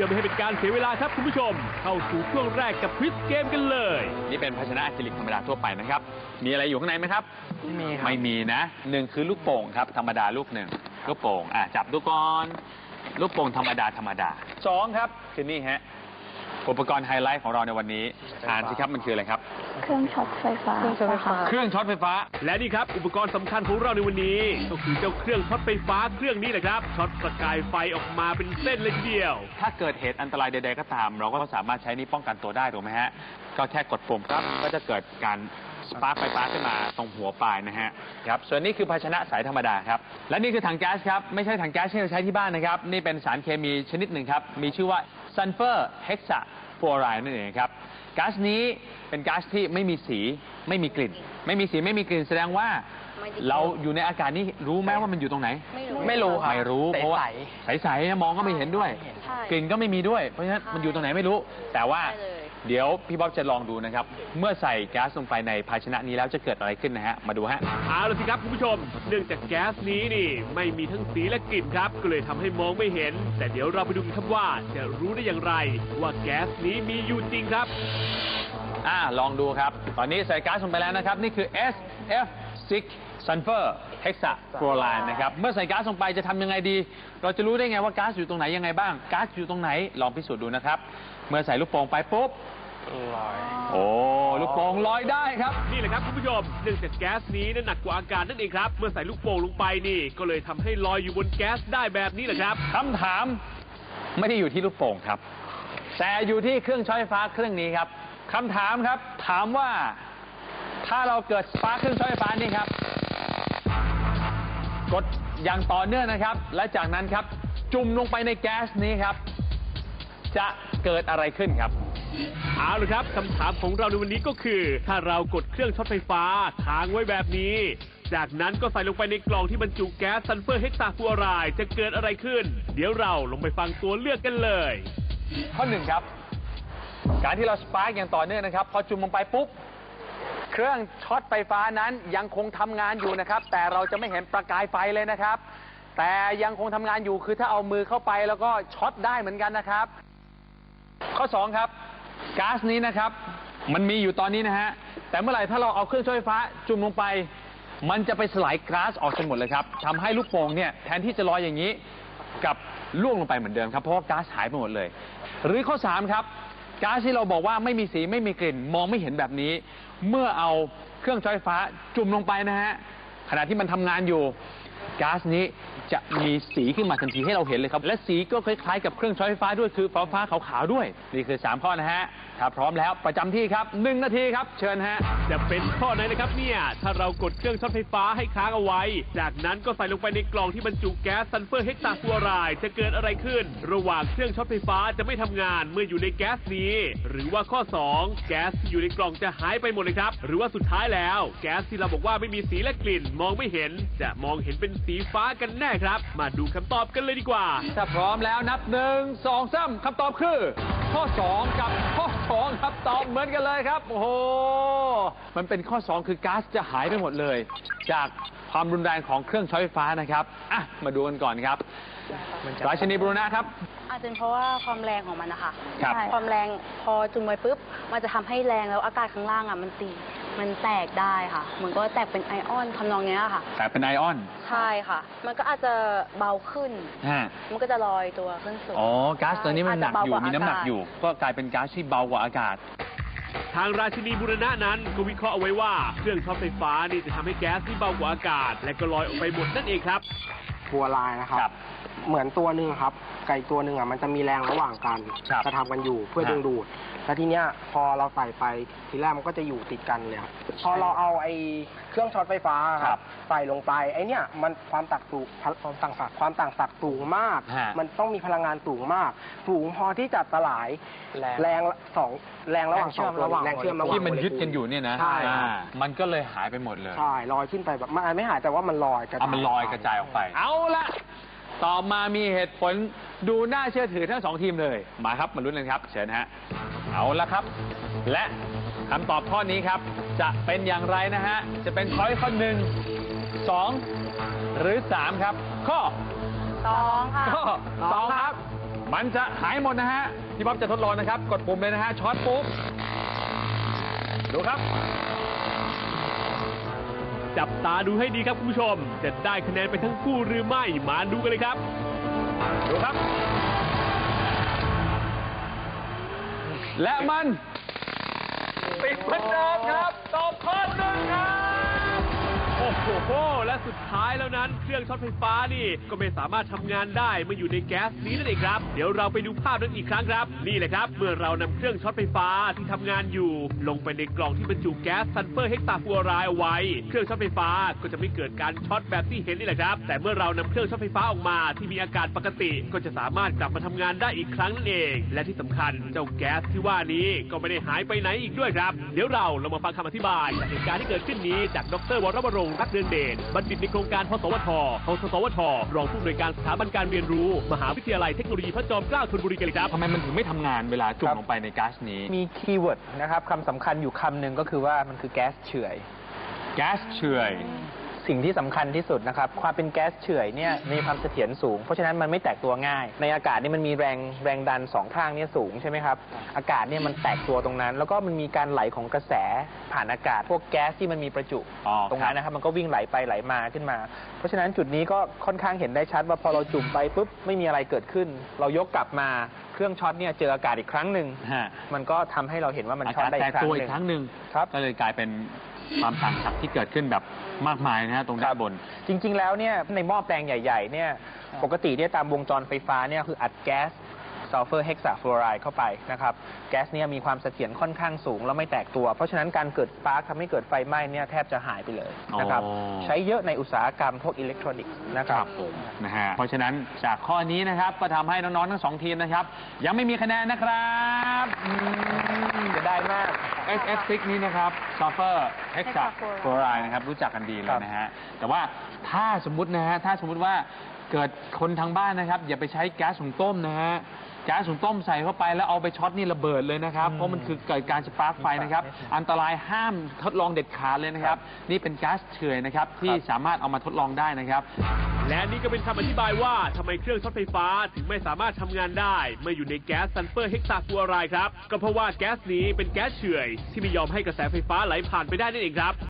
พื่อไม่ให้เป็นการเสียเวลาครับคุณผู้ชม เข้าสู่ช่วงแรกกับควิสเกมกันเลย นี่เป็นภาชนะอะคริลิกธรรมดาทั่วไปนะครับ มีอะไรอยู่ข้างในไหมครับ ไม่มีครับ ไม่มีนะหนึ่งคือลูกโป่งครับ ธรรมดาลูกหนึ่งลูกโป่งอะจับดูก่อนลูกโป่งธรรมดาธรรมดาสองครับคือนี่ฮะ อุปกรณ์ไฮไลท์ของเราในวันนี้ อ่านสิครับมันคืออะไรครับ เครื่องช็อตไฟฟ้าเครื่องช็อตไฟฟ้า เครื่องช็อตไฟฟ้า และนี่ครับ อุปกรณ์สำคัญของเราในวันนี้ ก็คือเจ้าเครื่องช็อตไฟฟ้าเครื่องนี้แหละครับช็อตประกายไฟออกมาเป็นเส้นเลยทีเดียว ถ้าเกิดเหตุอันตรายใดๆก็ตาม เราก็สามารถใช้นี้ป้องกันตัวได้ถูกไหมฮะ ก็แค่กดปุ่มครับ ก็จะเกิดการสปาร์คไฟฟ้าขึ้นมาตรงหัวปลายนะฮะครับส่วนนี้คือภาชนะสายธรรมดาครับ และนี่คือถังแก๊สครับ ไม่ใช่ถังแก๊สที่เราใช้ที่บ้านนะครับ นี่เป็นสารเคมีชนิดหนึ่งครับ มีชื่อว่า ซัลเฟอร์เฮกซาฟลูออไรด์นั่นเองครับก๊าซนี้เป็นก๊าซที่ไม่มีสีไม่มีกลิ่น ไม่มีสีไม่มีกลิ่นแสดงว่า เราอยู่ในอากาศนี้รู้ไหมว่ามันอยู่ตรงไหน ไม่รู้ครับไม่รู้เพราะว่าใสใสๆนะมองก็ไม่เห็นด้วยไม่เห็นใช่ กลิ่นก็ไม่มีด้วย เพราะฉะนั้นมันอยู่ตรงไหนไม่รู้ แต่ว่า ใช่เลย เดี๋ยวพี่บ๊อบจะลองดูนะครับ เมื่อใส่ก๊าซลงไปในภาชนะนี้แล้วจะเกิดอะไรขึ้นนะฮะ มาดูฮะ เอาละสิครับคุณผู้ชม เนื่องจากแก๊สนี้นี่ ไม่มีทั้งสีและกลิ่นครับ ก็เลยทำให้มองไม่เห็น แต่เดี๋ยวเราไปดูกันครับว่าจะรู้ได้อย่างไร ว่าแก๊สนี้มีอยู่จริงครับ อ่าลองดูครับ ตอนนี้ใส่ก๊าซลงไปแล้วนะครับ นี่คือ SF6 sulfur hexafluoride นะครับ เมื่อใส่ก๊าซลงไปจะทำยังไงดี เราจะรู้ได้ไงว่าก๊าซอยู่ตรงไหนยังไงบ้าง ก๊าซอยู่ตรงไหน ลองพิสูจน์ดูนะครับ เมื่อใส่ลูกโป่งไปปุ๊บ ลอย โอ้ ลูกโป่งลอยได้ครับ นี่แหละครับคุณผู้ชมเนื่องจากแก๊สนี้นั้นหนักกว่าอากาศนั่นเองครับ เมื่อใส่ลูกโป่งลงไปนี่ ก็เลยทำให้ลอยอยู่บนแก๊สได้แบบนี้แหละครับ คำถามไม่ได้อยู่ที่ลูกโป่งครับ แต่อยู่ที่เครื่องช็อตไฟฟ้าเครื่องนี้ครับ คำถามครับ ถามว่า ถ้าเราเกิดสปาร์คเครื่องช็อตไฟฟ้านี่ครับ กดอย่างต่อเนื่องนะครับ และจากนั้นครับ จุ่มลงไปในแก๊สนี้ครับ จะเกิดอะไรขึ้นครับเอาละครับคำถามของเราในวันนี้ก็คือ ถ้าเรากดเครื่องช็อตไฟฟ้าค้างไว้แบบนี้ จากนั้นก็ใส่ลงไปในกล่องที่บรรจุแก๊สซัลเฟอร์เฮกซาฟลูออไรด์จะเกิดอะไรขึ้น เดี๋ยวเราลงไปฟังตัวเลือกกันเลย ข้อหนึ่งครับ การที่เราสปาร์กอย่างต่อเนื่องนะครับ พอจุ่มลงไปปุ๊บ เครื่องช็อตไฟฟ้านั้นยังคงทำงานอยู่นะครับ แต่เราจะไม่เห็นประกายไฟเลยนะครับ แต่ยังคงทำงานอยู่คือถ้าเอามือเข้าไปแล้วก็ช็อตได้เหมือนกันนะครับ ข้อ2ครับก๊าซนี้นะครับ มันมีอยู่ตอนนี้นะฮะแต่เมื่อไหร่ถ้าเราเอาเครื่องช็อตไฟฟ้าจุ่มลงไป มันจะไปสลายก๊าซออกจนหมดเลยครับทำให้ลูกโป่งเนี่ยแทนที่จะลอยอย่างนี้กลับล่วงลงไปเหมือนเดิมครับเพราะว่าก๊าซหายไปหมดเลย หรือข้อ3ครับ ก๊าซที่เราบอกว่าไม่มีสีไม่มีกลิ่น มองไม่เห็นแบบนี้ เมื่อเอาเครื่องช้อตไฟฟ้าจุ่มลงไปนะฮะขณะที่มันทำงานอยู่ก๊าซนี้ จะมีสีขึ้นมาทันทีให้เราเห็นเลยครับ และสีก็คล้ายๆกับเครื่องช็อตไฟฟ้าด้วยคือฟ้าฟ้าขาวๆด้วย นี่คือ 3 ข้อนะฮะ ถ้าพร้อมแล้วประจำที่ครับหนึ่งนาทีครับ เชิญฮะ จะเป็นข้อไหนนะครับเนี่ย ถ้าเรากดเครื่องช็อตไฟฟ้าให้ค้างเอาไว้ จากนั้นก็ใส่ลงไปในกล่องที่บรรจุแก๊สซัลเฟอร์เฮกซาฟลูออไรด์จะเกิดอะไรขึ้น ระหว่างเครื่องช็อตไฟฟ้าจะไม่ทำงานเมื่ออยู่ในแก๊สนี้ หรือว่าข้อ 2 แก๊สอยู่ในกล่องจะหายไปหมดเลยครับ หรือว่าสุดท้ายแล้ว แก๊สที่เราบอกว่าไม่มีสีและกลิ่น มองไม่เห็น จะมองเห็นเป็นสีฟ้ากันแน่ครับ มาดูคำตอบกันเลยดีกว่า ถ้าพร้อมแล้วนับหนึ่งสองสามคำตอบคือ ข้อ 2 กับข้อ 2 ครับตอบเหมือนกันเลยครับ โอ้โห มันเป็นข้อ 2 คือก๊าซจะหายไปหมดเลย จากความรุนแรงของเครื่องช็อตไฟฟ้านะครับอะมาดูกันก่อนครับราชินีบรูนะครับ อาจจะเป็นเพราะว่าความแรงของมันนะคะครับใช่ความแรงพอจุ่มไว้ปุ๊บ มันจะทำให้แรงแล้วอากาศข้างล่างอะมันตี มันแตกได้ค่ะ เหมือนก็แตกเป็นไอออนทำนองเนี้ยค่ะ แต่เป็นไอออนใช่ค่ะ มันก็อาจจะเบาขึ้น ฮะมันก็จะลอยตัวขึ้นสูง อ๋อก๊าซตัวนี้มันหนักอยู่าจจะเบากว่ามีน้ำหนักากาศ อยู่ ก็กลายเป็นก๊าซที่เบากว่าอากาศ ทางราชินีบุรณะนั้นก็วิเคราะห์เอาไว้ว่า เครื่องช็อตไฟฟ้านี่จะทำให้แก๊สที่เบากว่าอากาศ และก็ลอยออกไปหมดนั่นเองครับ บัวลายนะครับ ครับเหมือนตัวหนึ่งครับ ไก่ตัวหนึ่งอะมันจะมีแรงระหว่างกันครับกระทำกันอยู่เพื่อฮะดึงดูด แล้วทีเนี้ยพอเราใส่ไปทีแรกมันก็จะอยู่ติดกันเลยครับพอเราเอาไอ้เครื่องช็อตไฟฟ้าครับใส่ลงไปไอ้เนี้ยมันความตักสูงความต่างศักย์ความต่างศักย์สูงมาก ฮะ มันต้องมีพลังงานสูงมาก สูงพอที่จะสลายแรงแรงสองแรงระหว่างสองตัวแรงเชื่อมระหว่างแรงเชื่อมระหว่างที่มันโเลยึดกันอยู่เนี่ยนะใช่ครับอ่ามันก็เลยหายไปหมดเลยใช่ลอยขึ้นไปแบบมันไม่หายแต่ว่ามันลอยกระจายเอามันลอยกระจายออกไป เอาละต่อมามีเหตุผลดูน่าเชื่อถือทั้งสองทีมเลย มาครับมาลุ้นกันครับเชิญฮะเอาละครับ และคำตอบข้อนี้ครับ จะเป็นอย่างไรนะฮะ จะเป็นช้อยข้อหนึ่งสองหรือสามครับ ข้อสองค่ะข้อสองครับ มันจะหายหมดนะฮะพี่บ๊อบจะทดลองนะครับ กดปุ่มเลยนะฮะช็อตปุ๊บดูครับ จับตาดูให้ดีครับคุณผู้ชม จะได้คะแนนไปทั้งคู่หรือไม่มาดูกันเลยครับ ดูครับ และมันติดเหมือนเดิมครับตอบข้อหนึ่งครับ โอ้โหและสุดท้ายแล้ว นั้นเครื่องช็อตไฟฟ้านี่ก็ไม่สามารถทำงานได้เมื่ออยู่ในแก๊สนี้นั่นเองครับ เดี๋ยวเราไปดูภาพนั้นอีกครั้งครับ นี่แหละครับ เมื่อเรานำเครื่องช็อตไฟฟ้าที่ทำงานอยู่ ลงไปในกล่องที่บรรจุแก๊สซัลเฟอร์เฮกซาฟลูออไรด์เอาไว้ เครื่องช็อตไฟฟ้าก็จะไม่เกิดการช็อตแบบที่เห็นนี่แหละครับ แต่เมื่อเรานำเครื่องช็อตไฟฟ้าออกมาที่มีอากาศปกติก็จะสามารถกลับมาทำงานได้อีกครั้งนั่นเอง และที่สำคัญเจ้าแก๊สที่ว่านี้ก็ไม่ได้หายไปไหนอีกด้วยครับ เดี๋ยวเราเรามาฟังคำอธิบายจากเหตุการณ์ที่เกิดขึ้นนี้จากดรวรวรงค์รักเดือนเดชบัณฑิตในโครงการพสวทของสสวท รองผู้อำนวยการสถาบันการเรียนรู้ มหาวิทยาลัยเทคโนโลยีพระจอมเกล้าธนบุรีกันเลยครับ ทำไมมันถึงไม่ทำงานเวลาจุ่ครัมบลงไปในก๊าซนี้มีคีย์เวิร์ดนะครับคำสำคัญอยู่คำหนึ่งก็คือว่ามันคือแก๊สเฉื่อย แก๊สเฉื่อย สิ่งที่สำคัญที่สุดนะครับ ความเป็นแก๊สเฉื่อยเนี่ยมีความเสถียรสูง เพราะฉะนั้นมันไม่แตกตัวง่าย ในอากาศนี่มันมีแรงแรงดันสองข้างเนี่ยสูงใช่ไหมครับ อากาศเนี่ยมันแตกตัวตรงนั้น แล้วก็มันมีการไหลของกระแสผ่านอากาศ พวกแก๊สที่มันมีประจุอ๋อตรงนั้นนะครับ มันก็วิ่งไหลไปไหลมาขึ้นมา เพราะฉะนั้นจุดนี้ก็ค่อนข้างเห็นได้ชัดว่าพอเราจุ่มไปปุ๊บไม่มีอะไรเกิดขึ้น เรายกกลับมาเครื่องช็อตเนี่ยเจออากาศอีกครั้งหนึ่งฮะ มันก็ทำให้เราเห็นว่ามันอาช็อตกาศได้แตอีกกครั้งตัวหอีนึ่กงครั้งหนึ่งครับ ก็เลยกลายเป็นความต่างศักย์ที่เกิดขึ้นแบบ มากมายนะฮะตรงด้านบน จริง ๆ แล้วเนี่ยในหม้อแปลงใหญ่ ๆ เนี่ย ปกติเนี่ยตามวงจรไฟฟ้าเนี่ยคืออัดแก๊สซัลเฟอร์เฮกซาฟลูอไรด์เข้าไปนะครับ แก๊สเนี่ยมีความเสถียรค่อนข้างสูง แล้วไม่แตกตัว เพราะฉะนั้นการเกิดสปาร์คทำให้เกิดไฟไหม้เนี่ยแทบจะหายไปเลยนะครับ อ๋อ ใช้เยอะในอุตสาหกรรมพวกอิเล็กทรอนิกส์นะครับผมนะฮะเพราะฉะนั้นจากข้อนี้นะครับก็ทำให้น้องๆทั้งสองทีมนะครับ ยังไม่มีคะแนนนะครับอืม จะได้มาก SF6 นี้นะครับซัลเฟอร์เฮกซาฟลูอไรด์นะครับรู้จักกันดีเลยนะฮะแต่ว่าถ้าสมมตินะฮะถ้าสมมติว่า เกิดคนทางบ้านนะครับ อย่าไปใช้แก๊สหุงต้มนะฮะแก๊สหุงต้มใส่เข้าไปแล้วเอาไปช็อตนี่ระเบิดเลยนะครับอืมเพราะมันคือเกิดการสปาร์กไฟนะครับ อันตรายห้ามทดลองเด็ดขาดเลยนะครับ นี่เป็นก๊าซเฉื่อยนะครับที่สามารถเอามาทดลองได้นะครับ และนี่ก็เป็นคำอธิบายว่าทำไมเครื่องช็อตไฟฟ้าถึงไม่สามารถทำงานได้เมื่ออยู่ในแก๊สซัลเฟอร์เฮกซาฟลูออไรด์ครับ ก็เพราะว่าแก๊สนี้เป็นแก๊สเฉื่อยที่ไม่ยอมให้กระแสไฟฟ้าไหลผ่านไปได้นั่นเองครับ